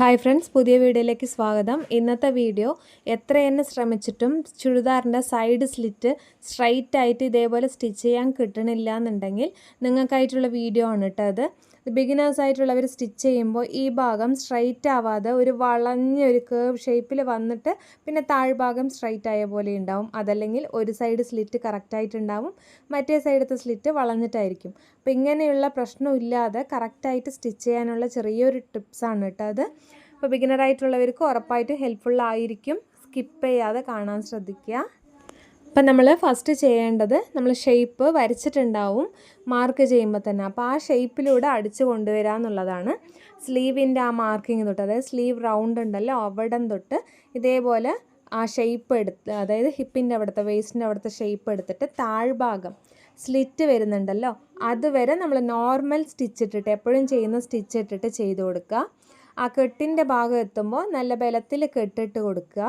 Hi friends പുതിയ വീഡിയോയിലേക്ക് സ്വാഗതം. ഇന്നത്തെ വീഡിയോ എത്ര തന്നെ ശ്രമിച്ചിട്ടും ചുരിദാറിന്റെ സൈഡ് സ്ലിറ്റ് സ്ട്രൈറ്റ് ആയിട്ട് ഇതേപോലെ സ്റ്റിച്ച് ചെയ്യാൻ കിട്ടണില്ല എന്നുണ്ടെങ്കിൽ നിങ്ങൾക്കായിട്ടുള്ള വീഡിയോ ആണ് കേട്ടോ അത്. ബിഗിനേഴ്സ് ആയിട്ടുള്ളവർ സ്റ്റിച്ച് ചെയ്യുമ്പോൾ ഈ ഭാഗം സ്ട്രൈറ്റ് ആവാതെ ഒരു വളഞ്ഞ ഒരു കേർവ് ഷേപ്പിൽ വന്നിട്ട് പിന്നെ താഴ്ഭാഗം സ്ട്രൈറ്റ് ആയ പോലെ ഉണ്ടാവും. അതല്ലെങ്കിൽ ഒരു സൈഡ് സ്ലിറ്റ് കറക്റ്റായിട്ടുണ്ടാവും മറ്റേ സൈഡത്തെ സ്ലിറ്റ് വളഞ്ഞിട്ടായിരിക്കും. അപ്പോൾ ഇങ്ങനെയുള്ള പ്രശ്നമില്ലാതെ കറക്റ്റായിട്ട് സ്റ്റിച്ച് ചെയ്യാനുള്ള ചെറിയൊരു ടിപ്സാണ് കേട്ടോ അത്. അപ്പോൾ ബിഗിനർ ആയിട്ടുള്ളവർക്ക് ഉറപ്പായിട്ട് ഹെൽപ്ഫുൾ ആയിരിക്കും. സ്കിപ്പ് ചെയ്യാതെ കാണാൻ ശ്രദ്ധിക്കുക. അപ്പം നമ്മൾ ഫസ്റ്റ് ചെയ്യേണ്ടത് നമ്മൾ ഷേപ്പ് വരച്ചിട്ടുണ്ടാവും. മാർക്ക് ചെയ്യുമ്പോൾ തന്നെ. അപ്പോൾ ആ ഷേപ്പിലൂടെ അടിച്ചു കൊണ്ടുവരിക എന്നുള്ളതാണ്. സ്ലീവിന്റെ ആ മാർക്കിങ് തൊട്ട് അതായത് സ്ലീവ് റൗണ്ട് ഉണ്ടല്ലോ അവിടം തൊട്ട് ഇതേപോലെ ആ ഷേപ്പ് എടുത്ത് അതായത് ഹിപ്പിന്റെ അവിടുത്തെ വേസ്റ്റിന്റെ അവിടുത്തെ ഷേപ്പ് എടുത്തിട്ട് താഴ്ഭാഗം സ്ലിറ്റ് വരുന്നുണ്ടല്ലോ അതുവരെ നമ്മൾ നോർമൽ സ്റ്റിച്ച് ഇട്ടിട്ട് എപ്പോഴും ചെയ്യുന്ന സ്റ്റിച്ച് ഇട്ടിട്ട് ചെയ്ത് കൊടുക്കുക. ആ കെട്ടിന്റെ ഭാഗം എത്തുമ്പോൾ നല്ല ബലത്തിൽ കെട്ടിട്ട് കൊടുക്കുക.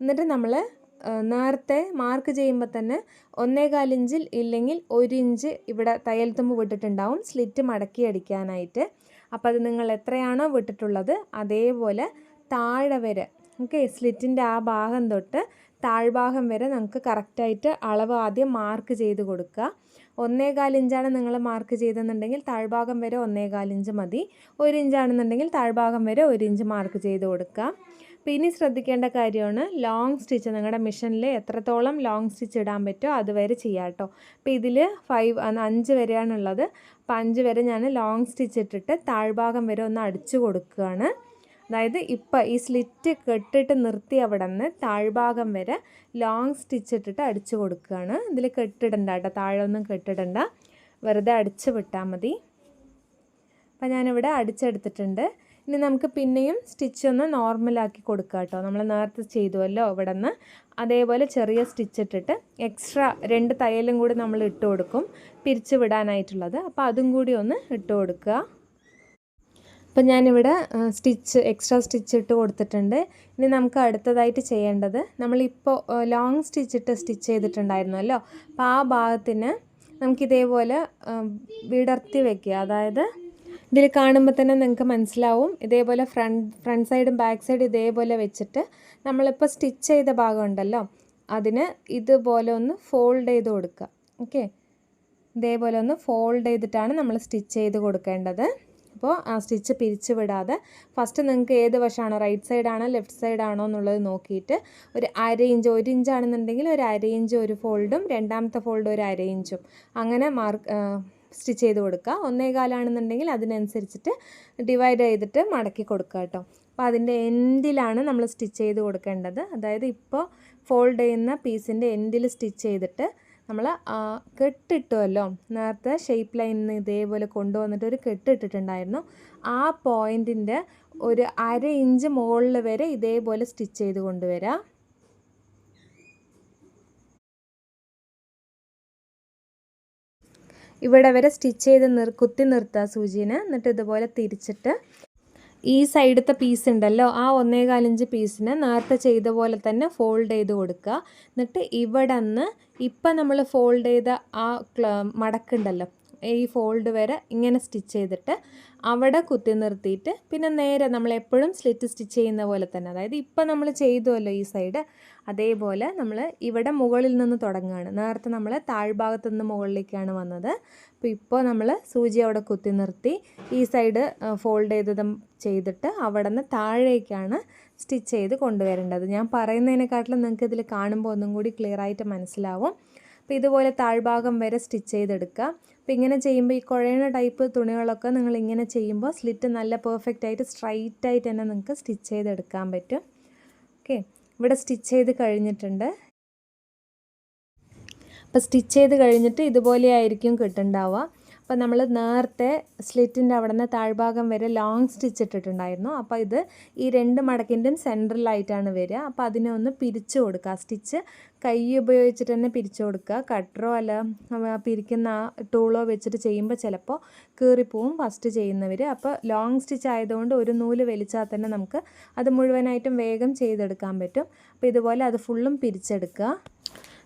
എന്നിട്ട് നമ്മൾ നേരത്തെ മാർക്ക് ചെയ്യുമ്പോൾ തന്നെ ഒന്നേകാൽ ഇഞ്ചിൽ ഇല്ലെങ്കിൽ ഒരു ഇഞ്ച് ഇവിടെ തയ്യൽ തുമ്പ് വിട്ടിട്ടുണ്ടാവും. സ്ലിറ്റ് മടക്കി അടിക്കാനായിട്ട്. അപ്പോൾ അത് നിങ്ങൾ എത്രയാണോ വിട്ടിട്ടുള്ളത് അതേപോലെ താഴെ വരെ ഓക്കെ സ്ലിറ്റിന്റെ ആ ഭാഗം തൊട്ട് താഴ്ഭാഗം വരെ നമുക്ക് കറക്റ്റായിട്ട് അളവ് ആദ്യം മാർക്ക് ചെയ്ത് കൊടുക്കുക. ഒന്നേകാൽ ഇഞ്ചാണ് നിങ്ങൾ മാർക്ക് ചെയ്തെന്നുണ്ടെങ്കിൽ താഴ്ഭാഗം വരെ ഒന്നേകാൽ ഇഞ്ച് മതി. ഒരു ഇഞ്ചാണെന്നുണ്ടെങ്കിൽ താഴ്ഭാഗം വരെ ഒരു ഇഞ്ച് മാർക്ക് ചെയ്ത് കൊടുക്കുക പിന്നെ ശ്രദ്ധിക്കേണ്ട കാര്യമാണ് ലോങ് സ്റ്റിച്ച് നിങ്ങളുടെ മിഷനിൽ എത്രത്തോളം ലോങ് സ്റ്റിച്ച് ഇടാൻ പറ്റുമോ അതുവരെ ചെയ്യാം കേട്ടോ അപ്പോൾ ഇതിൽ ഫൈവ് അഞ്ച് വരെയാണുള്ളത്. അപ്പോൾ അഞ്ച് വരെ ഞാൻ ലോങ് സ്റ്റിച്ച് ഇട്ടിട്ട് താഴ്ഭാഗം വരെ ഒന്ന് അടിച്ചു കൊടുക്കുകയാണ്. അതായത് ഇപ്പം ഈ സ്ലിറ്റ് കെട്ടിട്ട് നിർത്തി അവിടെ നിന്ന് താഴ്ഭാഗം വരെ ലോങ് സ്റ്റിച്ച് ഇട്ടിട്ട് അടിച്ചു കൊടുക്കുകയാണ്. ഇതിൽ കെട്ടിടണ്ട കേട്ടോ താഴെ ഒന്നും കെട്ടിടണ്ട. വെറുതെ അടിച്ച് വിട്ടാൽ മതി. അപ്പം ഞാനിവിടെ അടിച്ചെടുത്തിട്ടുണ്ട്. ഇനി നമുക്ക് പിന്നെയും സ്റ്റിച്ച് ഒന്ന് നോർമലാക്കി കൊടുക്കുക കേട്ടോ. നമ്മൾ നേരത്തെ ചെയ്തുവല്ലോ ഇവിടെ നിന്ന് അതേപോലെ ചെറിയ സ്റ്റിച്ച് ഇട്ടിട്ട് എക്സ്ട്രാ രണ്ട് തയ്യലും കൂടി നമ്മൾ ഇട്ട് കൊടുക്കും പിരിച്ചു വിടാനായിട്ടുള്ളത്. അപ്പോൾ അതും കൂടി ഒന്ന് ഇട്ട് കൊടുക്കുക. അപ്പം ഞാനിവിടെ സ്റ്റിച്ച് എക്സ്ട്രാ സ്റ്റിച്ച് ഇട്ട് കൊടുത്തിട്ടുണ്ട്. ഇനി നമുക്ക് അടുത്തതായിട്ട് ചെയ്യേണ്ടത് നമ്മളിപ്പോൾ ലോങ് സ്റ്റിച്ച് ഇട്ട് സ്റ്റിച്ച് ചെയ്തിട്ടുണ്ടായിരുന്നല്ലോ അപ്പോൾ ആ ഭാഗത്തിന് നമുക്കിതേപോലെ വിടർത്തി വെക്കുക. അതായത് ഇതിൽ കാണുമ്പോൾ തന്നെ നിങ്ങൾക്ക് മനസ്സിലാവും. ഇതേപോലെ ഫ്രണ്ട് ഫ്രണ്ട് സൈഡും ബാക്ക് സൈഡും ഇതേപോലെ വെച്ചിട്ട് നമ്മളിപ്പോൾ സ്റ്റിച്ച് ചെയ്ത ഭാഗം ഉണ്ടല്ലോ? അതിന് ഇതുപോലെ ഒന്ന് ഫോൾഡ് ചെയ്ത് കൊടുക്കുക. ഓക്കെ? ഇതേപോലെ ഒന്ന് ഫോൾഡ് ചെയ്തിട്ടാണ് നമ്മൾ സ്റ്റിച്ച് ചെയ്ത് കൊടുക്കേണ്ടത്. അപ്പോൾ ആ സ്റ്റിച്ച് പിരിച്ച് വിടാതെ ഫസ്റ്റ് നിങ്ങൾക്ക് ഏത് വശമാണോ റൈറ്റ് സൈഡാണോ ലെഫ്റ്റ് സൈഡാണോ എന്നുള്ളത് നോക്കിയിട്ട് ഒരു അര ഇഞ്ച് ഒരു ഇഞ്ചാണെന്നുണ്ടെങ്കിൽ ഒരു അര ഇഞ്ച് ഒരു ഫോൾഡും രണ്ടാമത്തെ ഫോൾഡ് ഒരു അര ഇഞ്ചും അങ്ങനെ മാർക്ക് സ്റ്റിച്ച് ചെയ്ത് കൊടുക്കുക. ഒന്നേകാലാണെന്നുണ്ടെങ്കിൽ അതിനനുസരിച്ചിട്ട് ഡിവൈഡ് ചെയ്തിട്ട് മടക്കി കൊടുക്കുക കേട്ടോ. അപ്പോൾ അതിന്റെ എൻഡിലാണ് നമ്മൾ സ്റ്റിച്ച് ചെയ്ത് കൊടുക്കേണ്ടത്. അതായത് ഇപ്പോൾ ഫോൾഡ് ചെയ്യുന്ന പീസിന്റെ എൻഡിൽ സ്റ്റിച്ച് ചെയ്തിട്ട് നമ്മൾ കെട്ടിട്ടുമല്ലോ നേരത്തെ ഷേപ്പ് ലൈനിൽ ഇതേപോലെ കൊണ്ടുവന്നിട്ട് ഒരു കെട്ടിട്ടിട്ടുണ്ടായിരുന്നു. ആ പോയിന്റിന്റെ ഒരു അര ഇഞ്ച് മുകളിൽ വരെ ഇതേപോലെ സ്റ്റിച്ച് ചെയ്ത് കൊണ്ടുവരാം. ഇവിടെ വരെ സ്റ്റിച്ച് ചെയ്ത് നിർ കുത്തി നിർത്തുക സൂചീനെ. എന്നിട്ട് ഇതുപോലെ തിരിച്ചിട്ട് ഈ സൈഡത്തെ പീസ് ഉണ്ടല്ലോ ആ ഒന്നേകാലഞ്ച് പീസിന് നേരത്തെ ചെയ്ത പോലെ തന്നെ ഫോൾഡ് ചെയ്ത് കൊടുക്കുക. എന്നിട്ട് ഇവിടെ നിന്ന് ഇപ്പം നമ്മൾ ഫോൾഡ് ചെയ്ത ആ മടക്കുണ്ടല്ലോ ഈ ഫോൾഡ് വരെ ഇങ്ങനെ സ്റ്റിച്ച് ചെയ്തിട്ട് അവിടെ കുത്തി നിർത്തിയിട്ട് പിന്നെ നേരെ നമ്മൾ എപ്പോഴും സ്ലിറ്റ് സ്റ്റിച്ച് ചെയ്യുന്ന പോലെ തന്നെ. അതായത് ഇപ്പം നമ്മൾ ചെയ്തുവല്ലോ ഈ സൈഡ് അതേപോലെ നമ്മൾ ഇവിടെ മുകളിൽ നിന്ന് തുടങ്ങുകയാണ്. നേരത്തെ നമ്മൾ താഴ്ഭാഗത്തു നിന്ന് മുകളിലേക്കാണ് വന്നത്. അപ്പോൾ ഇപ്പോൾ നമ്മൾ സൂചി അവിടെ കുത്തി നിർത്തി ഈ സൈഡ് ഫോൾഡ് ചെയ്തതും ചെയ്തിട്ട് അവിടെ നിന്ന് താഴേക്കാണ് സ്റ്റിച്ച് ചെയ്ത് കൊണ്ടുവരേണ്ടത്. ഞാൻ പറയുന്നതിനെക്കാട്ടിലും നിങ്ങൾക്ക് ഇതിൽ കാണുമ്പോൾ ഒന്നും കൂടി ക്ലിയറായിട്ട് മനസ്സിലാവും. അപ്പോൾ ഇതുപോലെ താഴ്ഭാഗം വരെ സ്റ്റിച്ച് ചെയ്തെടുക്കുക. അപ്പോൾ ഇങ്ങനെ ചെയ്യുമ്പോൾ ഈ കുഴയണ ടൈപ്പ് തുണികളൊക്കെ നിങ്ങൾ ഇങ്ങനെ ചെയ്യുമ്പോൾ സ്ലിറ്റ് നല്ല പെർഫെക്റ്റ് ആയിട്ട് സ്ട്രൈറ്റ് ആയിട്ട് തന്നെ നിങ്ങൾക്ക് സ്റ്റിച്ച് ചെയ്തെടുക്കാൻ പറ്റും. ഓക്കെ. ഇവിടെ സ്റ്റിച്ച് ചെയ്ത് കഴിഞ്ഞിട്ടുണ്ട്. അപ്പോൾ സ്റ്റിച്ച് ചെയ്ത് കഴിഞ്ഞിട്ട് ഇതുപോലെ ആയിരിക്കും കിട്ടുന്നുണ്ടാവുക അപ്പോൾ നമ്മൾ നേരത്തെ സ്ലിറ്റിന്റെ അവിടെ നിന്ന് താഴ്ഭാഗം വരെ ലോങ് സ്റ്റിച്ച് ഇട്ടിട്ടുണ്ടായിരുന്നു. അപ്പോൾ ഇത് ഈ രണ്ട് മടക്കിന്റെയും സെൻട്രലായിട്ടാണ് വരിക. അപ്പോൾ അതിനെ ഒന്ന് പിരിച്ചു കൊടുക്കുക. സ്റ്റിച്ച് കൈ ഉപയോഗിച്ചിട്ട് തന്നെ പിരിച്ചു കൊടുക്കുക. കട്ടറോ അല്ല പിരിക്കുന്ന ആ ടൂളോ വെച്ചിട്ട് ചെയ്യുമ്പോൾ ചിലപ്പോൾ കീറിപ്പോവും ഫസ്റ്റ് ചെയ്യുന്നവർ അപ്പോൾ ലോങ് സ്റ്റിച്ച് ആയതുകൊണ്ട് ഒരു നൂൽ വലിച്ചാൽ തന്നെ നമുക്ക് അത് മുഴുവനായിട്ടും വേഗം ചെയ്തെടുക്കാൻ പറ്റും. അപ്പോൾ ഇതുപോലെ അത് ഫുള്ളും പിരിച്ചെടുക്കുക.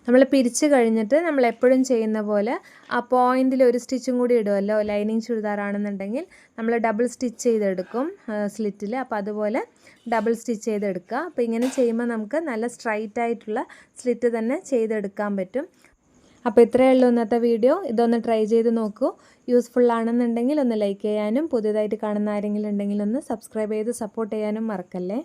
നമ്മൾ പിരിച്ച് കഴിഞ്ഞിട്ട് നമ്മൾ എപ്പോഴും ചെയ്യുന്ന പോലെ ആ പോയിന്റിൽ ഒരു സ്റ്റിച്ചും കൂടി ഇടുമല്ലോ ലൈനിങ് ചുരിദാറാണെന്നുണ്ടെങ്കിൽ നമ്മൾ ഡബിൾ സ്റ്റിച്ച് ചെയ്തെടുക്കും സ്ലിറ്റിൽ അപ്പോൾ അതുപോലെ ഡബിൾ സ്റ്റിച്ച് ചെയ്തെടുക്കുക. അപ്പോൾ ഇങ്ങനെ ചെയ്യുമ്പോൾ നമുക്ക് നല്ല സ്ട്രൈറ്റ് ആയിട്ടുള്ള സ്ലിറ്റ് തന്നെ ചെയ്തെടുക്കാൻ പറ്റും. അപ്പോൾ ഇത്രയേ ഉള്ളൂ ഇന്നത്തെ വീഡിയോ. ഇതൊന്ന് ട്രൈ ചെയ്ത് നോക്കൂ. യൂസ്ഫുൾ ആണെന്നുണ്ടെങ്കിൽ ഒന്ന് ലൈക്ക് ചെയ്യാനും പുതിയതായിട്ട് കാണുന്ന ആരെങ്കിലും ഉണ്ടെങ്കിൽ ഒന്ന് സബ്സ്ക്രൈബ് ചെയ്ത് സപ്പോർട്ട് ചെയ്യാനും മറക്കല്ലേ?